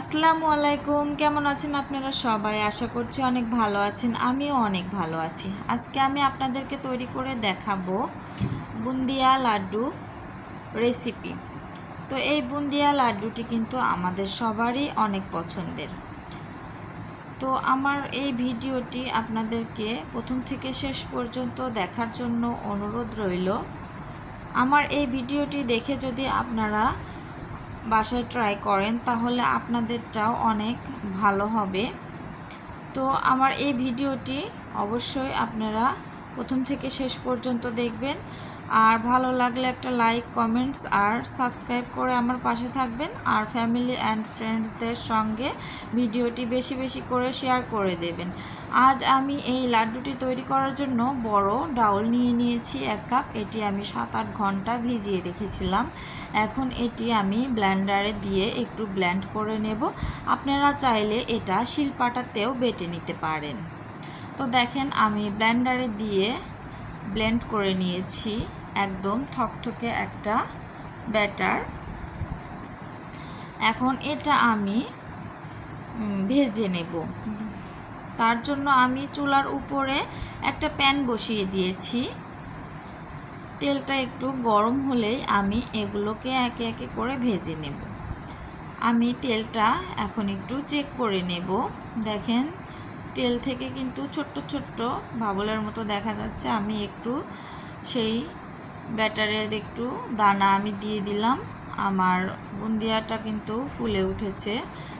আসসালামু আলাইকুম। কেমন আছেন আপনারা সবাই? আশা করছি অনেক ভালো আছেন। আমিও অনেক ভালো আছি। আজকে আমি আপনাদেরকে তৈরি করে দেখাবো বুন্দিয়া লাড্ডু রেসিপি তো এই বুন্দিয়া লাড্ডুটি কিন্তু আমাদের সবারই অনেক পছন্দের। তো আমার এই ভিডিওটি আপনাদেরকে প্রথম থেকে শেষ পর্যন্ত দেখার জন্য অনুরোধ রইল। আমার এই ভিডিওটি দেখে যদি আপনারা বাসায় ট্রাই করেন, তাহলে আপনাদেরটাও অনেক ভালো হবে। তো আমার এই ভিডিওটি অবশ্যই আপনারা প্রথম থেকে শেষ পর্যন্ত দেখবেন। আর ভালো লাগলে একটা লাইক কমেন্টস আর সাবস্ক্রাইব করে আমার পাশে থাকবেন আর ফ্যামিলি অ্যান্ড ফ্রেন্ডসদের সঙ্গে ভিডিওটি বেশি বেশি করে শেয়ার করে দেবেন। আজ আমি এই লাড্ডুটি তৈরি করার জন্য বড় ডাউল নিয়ে নিয়েছি, এক কাপ। এটি আমি সাত আট ঘণ্টা ভিজিয়ে রেখেছিলাম। এখন এটি আমি ব্ল্যান্ডারে দিয়ে একটু ব্ল্যান্ড করে নেব। আপনারা চাইলে এটা শিলপাটাতেও বেটে নিতে পারেন। তো দেখেন, আমি ব্ল্যান্ডারে দিয়ে ব্লেন্ড করে নিয়েছি। একদম থকথকে একটা ব্যাটার। এখন এটা আমি ভেজে নেব। তার জন্য আমি চুলার উপরে একটা প্যান বসিয়ে দিয়েছি। তেলটা একটু গরম হলেই আমি এগুলোকে একে একে করে ভেজে নেব। আমি তেলটা এখন একটু চেক করে নেব। দেখেন তেল থেকে কিন্তু ছোট্ট ছোট্ট বাবলের মতো দেখা যাচ্ছে। আমি একটু সেই ব্যাটারের একটু দানা আমি দিয়ে দিলাম। আমার বুন্দিয়াটা কিন্তু ফুলে উঠেছে।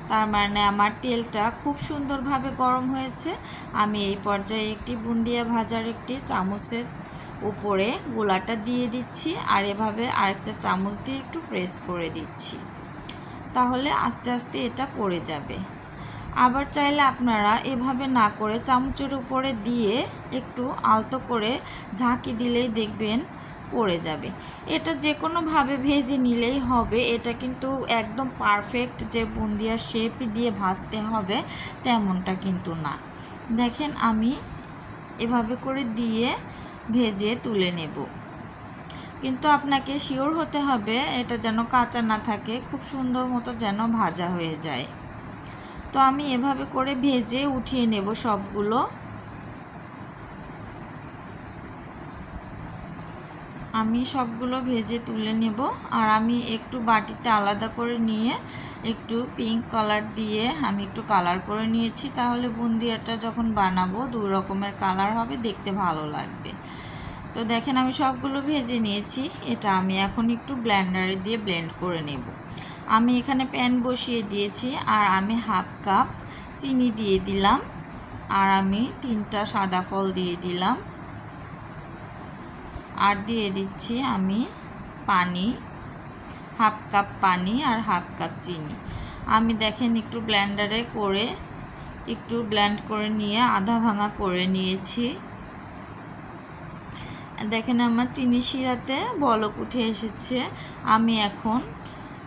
তার মানে আমার তেলটা খুব সুন্দরভাবে গরম হয়েছে। আমি এই পর্যায়ে একটি বুন্দিয়া ভাজার একটি চামচের উপরে গোলাটা দিয়ে দিচ্ছি আর এভাবে আরেকটা চামচ দিয়ে একটু প্রেস করে দিচ্ছি। তাহলে আস্তে আস্তে এটা পড়ে যাবে। আবার চাইলে আপনারা এভাবে না করে চামচের উপরে দিয়ে একটু আলতো করে ঝাঁকি দিলেই দেখবেন পড়ে যাবে। এটা যে কোনোভাবে ভেজে নিলেই হবে। এটা কিন্তু একদম পারফেক্ট যে বুন্দিয়ার শেপ দিয়ে ভাজতে হবে তেমনটা কিন্তু না। দেখেন আমি এভাবে করে দিয়ে ভেজে তুলে নেব। কিন্তু আপনাকে শিওর হতে হবে এটা যেন কাঁচা না থাকে, খুব সুন্দর মতো যেন ভাজা হয়ে যায়। তো আমি এভাবে করে ভেজে উঠিয়ে নেব সবগুলো। আমি সবগুলো ভেজে তুলে নেব আর আমি একটু বাটিতে আলাদা করে নিয়ে একটু পিঙ্ক কালার দিয়ে আমি একটু কালার করে নিয়েছি। তাহলে বুন্দিয়াটা যখন বানাবো দু রকমের কালার হবে, দেখতে ভালো লাগবে। তো দেখেন আমি সবগুলো ভেজে নিয়েছি। এটা আমি এখন একটু ব্লেন্ডারে দিয়ে ব্লেন্ড করে নেব। আমি এখানে প্যান বসিয়ে দিয়েছি আর আমি হাফ কাপ চিনি দিয়ে দিলাম আর আমি তিনটা সাদা ফল দিয়ে দিলাম। আর দিয়ে দিচ্ছি আমি পানি, হাফ কাপ পানি আর হাফ কাপ চিনি। আমি দেখেন একটু ব্ল্যান্ডারে করে, একটু ব্ল্যান্ড করে নিয়ে আধা ভাঙা করে নিয়েছি। দেখেন আমার চিনি শিরাতে বলক উঠে এসেছে। আমি এখন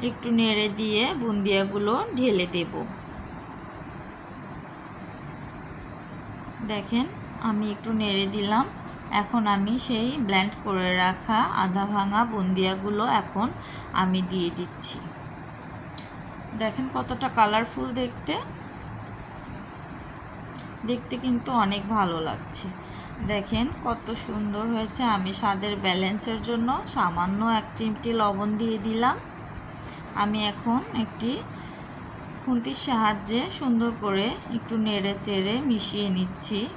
একটু নেড়ে দিয়ে বুন্দিয়াগুলো ঢেলে দেব। দেখেন, আমি একটু নেড়ে দিলাম। এখন আমি সেই ব্ল্যান্ড করে রাখা আধা ভাঙা বুন্দিয়াগুলো এখন আমি দিয়ে দিচ্ছি। দেখেন কতটা কালারফুল দেখতে। দেখতে কিন্তু অনেক ভালো লাগছে। দেখেন কত সুন্দর হয়েছে। আমি স্বাদের ব্যালেন্সের জন্য সামান্য এক চিমটি লবণ দিয়ে দিলাম। আমি এখন একটি খুন্তির সাহায্যে সুন্দর করে একটু নেড়ে চেড়ে মিশিয়ে নিচ্ছি।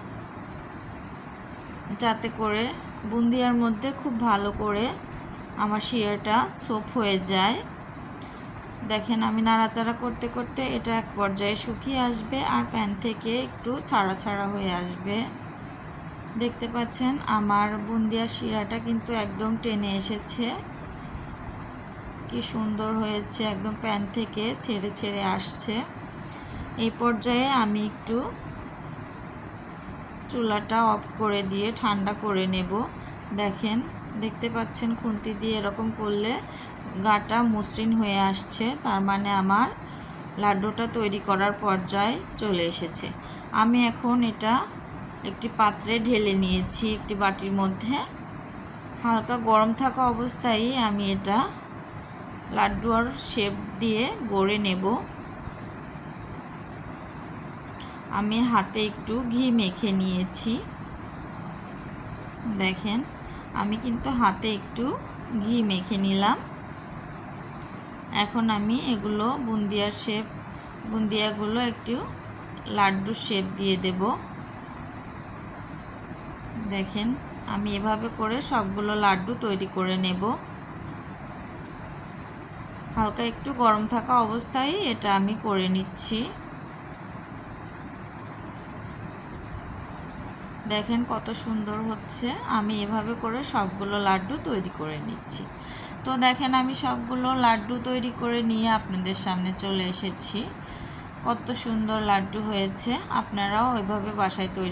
যাতে করে বুন্দিয়ার মধ্যে খুব ভালো করে আমার শিরাটা সোপ হয়ে যায়। দেখেন, আমি নাড়াচাড়া করতে করতে এটা এক পর্যায়ে শুকিয়ে আসবে আর প্যান থেকে একটু ছাড়া ছাড়া হয়ে আসবে। দেখতে পাচ্ছেন, আমার বুন্দিয়া শিরাটা কিন্তু একদম টেনে এসেছে। কি সুন্দর হয়েছে, একদম প্যান থেকে ছেড়ে ছেড়ে আসছে। এই পর্যায়ে আমি একটু চুলাটা অফ করে দিয়ে ঠান্ডা করে নেব। দেখেন, দেখতে পাচ্ছেন খুন্তি দিয়ে এরকম করলে গাটা মসৃণ হয়ে আসছে, তার মানে আমার লাড্ডুটা তৈরি করার পর্যায়ে চলে এসেছে। আমি এখন এটা একটি পাত্রে ঢেলে নিয়েছি, একটি বাটির মধ্যে। হালকা গরম থাকা অবস্থায় আমি এটা লাড্ডুর শেপ দিয়ে গড়ে নেব। আমি হাতে একটু ঘি মেখে নিয়েছি। দেখেন, আমি কিন্তু হাতে একটু ঘি মেখে নিলাম। এখন আমি এগুলো বুন্দিয়ার শেপ, বুন্দিয়াগুলো একটু লাড্ডুর শেপ দিয়ে দেব। দেখেন, আমি এভাবে করে সবগুলো লাড্ডু তৈরি করে নেব। হালকা একটু গরম থাকা অবস্থায় এটা আমি করে নিচ্ছি। দেখেন কত সুন্দর হচ্ছে। আমি এভাবে করে সবগুলো লাড্ডু তৈরি করে নিচ্ছি। তো দেখেন আমি সবগুলো লাড্ডু তৈরি করে নিয়ে আপনাদের সামনে চলে এসেছি। কত সুন্দর লাড্ডু হয়েছে। আপনারাও ওইভাবে বাসায় তৈরি